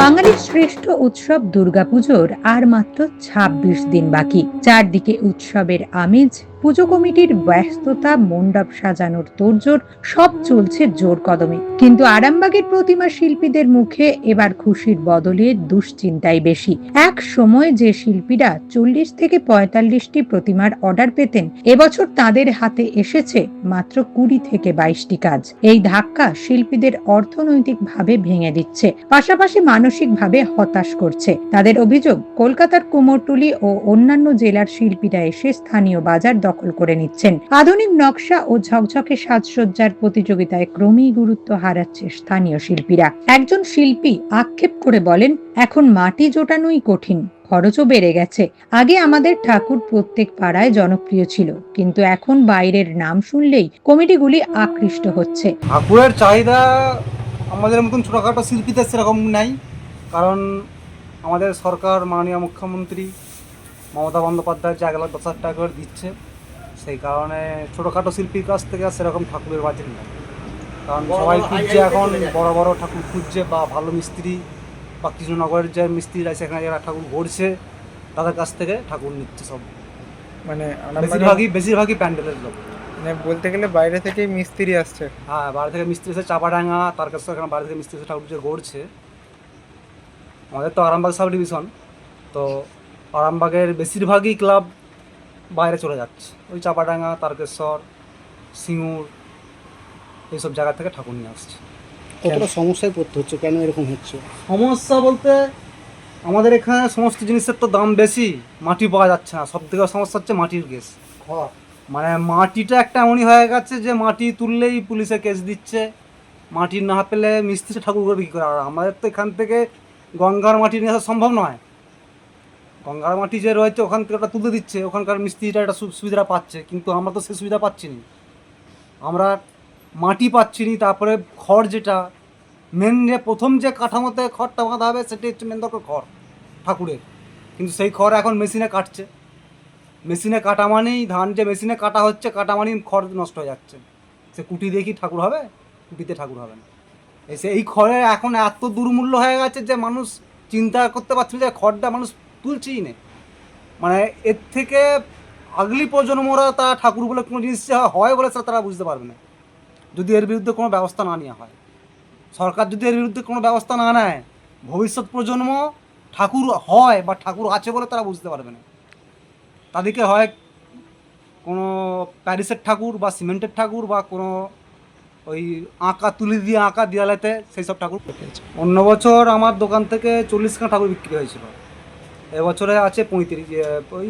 বাঙালির শ্রেষ্ঠ উৎসব দুর্গাপুজোর আর মাত্র ২৬ দিন বাকি। চারদিকে উৎসবের আমেজ পুজো কমিটির ব্যস্ততা, মণ্ডপ সাজানোর তোড়জোড়, সব চলছে জোর কদমে। কিন্তু আরামবাগের প্রতিমা শিল্পীদের মুখে এবার খুশির বদলে দুশ্চিন্তাই বেশি। এক সময় যে শিল্পীরা চল্লিশ থেকে পঁয়তাল্লিশটি প্রতিমার অর্ডার পেতেন, এবছর তাদের হাতে এসেছে মাত্র কুড়ি থেকে বাইশটি কাজ। এই ধাক্কা শিল্পীদের অর্থনৈতিকভাবে ভেঙে দিচ্ছে, পাশাপাশি মানসিকভাবে হতাশ করছে। তাদের অভিযোগ, কলকাতার কুমোরটুলি ও অন্যান্য জেলার শিল্পীরা এসে স্থানীয় বাজার করে নিচ্ছেন। আধুনিক নকশা ও ঝকঝকে সাজসজ্জার প্রতিযোগিতায় ক্রমেই গুরুত্ব হারাচ্ছে স্থানীয় শিল্পীরা। একজন শিল্পী আক্ষেপ করে বলেন, এখন মাটি জোটানোই কঠিন, খরচও বেড়ে গেছে। আগে আমাদের ঠাকুর প্রত্যেক পাড়ায় জনপ্রিয় ছিল, কিন্তু এখন বাইরের নাম শুনলেই কমিটিগুলি আকৃষ্ট হচ্ছে। ঠাকুরের চাহিদা আমাদের মতন ছোটখাটো শিল্পীদের সেরকম নাই, কারণ আমাদের সরকার মাননীয় মুখ্যমন্ত্রী মমতা বন্দ্যোপাধ্যায় যে এক লাখ দশ হাজার টাকা দিচ্ছে সেই কারণে ছোটোখাটো শিল্পীর কাছ থেকে আর সেরকম ঠাকুরের বাজেট নেই। কারণ সবাই খুঁজছে এখন বড় বড় ঠাকুর খুঁজছে বা ভালো মিস্ত্রি বা কৃষ্ণনগরের যে মিস্ত্রিরা সেখানে যারা ঠাকুর গড়ছে তাদের কাছ থেকে ঠাকুর নিচ্ছে সব। মানে বেশিরভাগই বেশিরভাগই প্যান্ডেলের লোক। মানে বলতে গেলে বাইরে থেকেই মিস্ত্রি আসছে। হ্যাঁ বাইরে থেকে মিস্ত্রি এসে চাপাডাঙ্গা তার কাছে এখানে বাইরে থেকে মিস্ত্রি এসে ঠাকুর যে গড়ছে আমাদের তো আরামবাগ সাব ডিভিশন তো আরামবাগের বেশিরভাগই ক্লাব বাইরে চলে যাচ্ছে। ওই চাপাডাঙ্গা তারকেশ্বর সিঙ্গুর এইসব জায়গা থেকে ঠাকুর নিয়ে আসছে। কতটা সমস্যায় পড়তে হচ্ছে? কেন এরকম হচ্ছে? সমস্যা বলতে আমাদের এখানে সমস্ত জিনিসের তো দাম বেশি মাটি পাওয়া যাচ্ছে না। সব থেকে সমস্যা হচ্ছে মাটির কেস মানে মাটিটা একটা এমনই হয়ে গেছে যে মাটি তুললেই পুলিশে কেস দিচ্ছে। মাটি না পেলে মিস্ত্রি ঠাকুর করবে কী করে আর আমাদের তো এখান থেকে গঙ্গার মাটি নিয়ে আসা সম্ভব নয়। গঙ্গার মাটি যে রয়েছে, ওখান থেকে ওটা তুলে দিচ্ছে, ওখানকার মিস্ত্রিটা একটা সুবিধা পাচ্ছে, কিন্তু আমরা তো সে সুবিধা পাচ্ছি না। আমরা মাটি পাচ্ছি না, তারপরে খড় যেটা মেন যে প্রথম যে কাঠামোতে খড়টা বাঁধা হবে, সেটাই হচ্ছে মেন দরকার খড়, ঠাকুরের। কিন্তু সেই খড় এখন মেশিনে কাটছে। মেশিনে কাটা মানেই ধান যে মেশিনে কাটা হচ্ছে, কাটা মানেই খড় নষ্ট হয়ে যাচ্ছে। সে কুটি দিয়ে কি ঠাকুর হবে? কুটিতে ঠাকুর হবে না। এসে এই খড়ের এখন এত দুর্মূল্য হয়ে গেছে যে মানুষ চিন্তা করতে পারছে যে খড়টা মানুষ তুলছেই না। মানে এর থেকে আগলি প্রজন্মরা তারা ঠাকুর বলে কোনো জিনিস হয় বলে সেটা তারা বুঝতে পারবে না। যদি এর বিরুদ্ধে কোনো ব্যবস্থা না নেওয়া হয় সরকার যদি এর বিরুদ্ধে কোনো ব্যবস্থা না নেয় ভবিষ্যৎ প্রজন্ম ঠাকুর হয় বা ঠাকুর আছে বলে তারা বুঝতে পারবে না। তাদেরকে হয় কোনো প্যারিসের ঠাকুর বা সিমেন্টের ঠাকুর বা কোনো ওই আঁকা তুলি দিয়ে আঁকা দেওয়ালেতে সেই সব ঠাকুর। অন্য বছর আমার দোকান থেকে চল্লিশখানা ঠাকুর বিক্রি হয়েছিল। এবছরে আছে পঁয়ত্রিশ ওই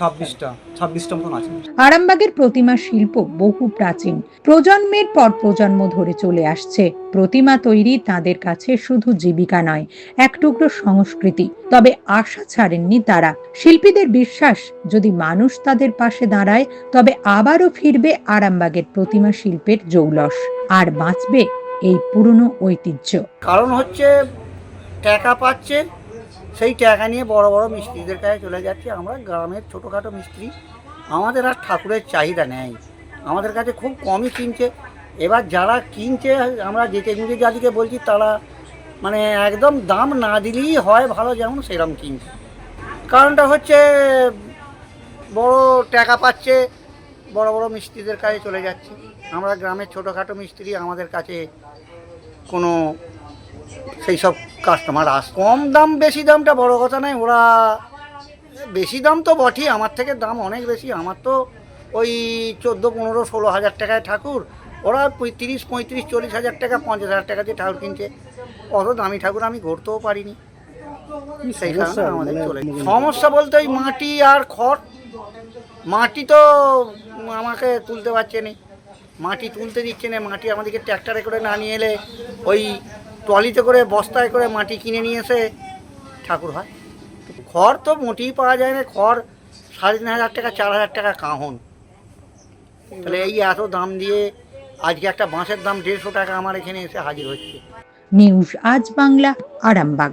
ছাব্বিশটা ছাব্বিশটা মতন আছে। আরামবাগের প্রতিমা শিল্প বহু প্রাচীন। প্রজন্মের পর প্রজন্ম ধরে চলে আসছে। প্রতিমা তৈরি তাদের কাছে শুধু জীবিকা নয় এক টুকরো সংস্কৃতি। তবে আশা ছাড়েননি তারা। শিল্পীদের বিশ্বাস যদি মানুষ তাদের পাশে দাঁড়ায় তবে আবারও ফিরবে আরামবাগের প্রতিমা শিল্পের জৌলস। আর বাঁচবে এই পুরনো ঐতিহ্য। কারণ হচ্ছে টাকা পাচ্ছে সেই টাকা নিয়ে বড় বড় মিস্ত্রিদের কাছে চলে যাচ্ছে। আমরা গ্রামের ছোটোখাটো মিস্ত্রি। আমাদের আর ঠাকুরের চাহিদা নেই। আমাদের কাছে খুব কমই কিনছে। এবার যারা কিনছে, আমরা যেতে গুঁজে যাদেরকে বলছি, তারা মানে একদম দাম না দিলেই হয় ভালো যেমন সেরকম কিনছে। কারণটা হচ্ছে, বড় টাকা পাচ্ছে, বড় বড় মিস্ত্রিদের কাছে চলে যাচ্ছে। আমরা গ্রামের ছোটোখাটো মিস্ত্রি, আমাদের কাছে কোনো সেই সব কাস্টমার আস। কম দাম বেশি দামটা বড় কথা নয় ওরা বেশি দাম তো বটেই আমার থেকে দাম অনেক বেশি। আমার তো ওই চোদ্দ পনেরো ষোলো হাজার টাকায় ঠাকুর ওরা তিরিশ পঁয়ত্রিশ চল্লিশ হাজার টাকা পঞ্চাশ হাজার টাকা দিয়ে ঠাকুর কিনছে। অত দামি ঠাকুর আমি গড়তেও পারিনি। সেই কারণে আমাদের মানে- চলে সমস্যা বলতে ওই মাটি আর খড়। মাটি তো আমাকে তুলতে পারছে না। মাটি তুলতে দিচ্ছে না। মাটি আমাদেরকে ট্র্যাক্টরে করে না নিয়ে এলে ওই ট্রলিতে করে, বস্তায় করে মাটি কিনে নিয়ে এসে ঠাকুর হয়। খড় তো মোটেই পাওয়া যায় না। খড় সাড়ে তিন হাজার টাকা, চার হাজার টাকা কাহন। তাহলে এই এত দাম দিয়ে আজকে একটা বাঁশের দাম দেড়শো টাকা আমার এখানে এসে হাজির হচ্ছে। নিউজ আজ বাংলা, আরামবাগ।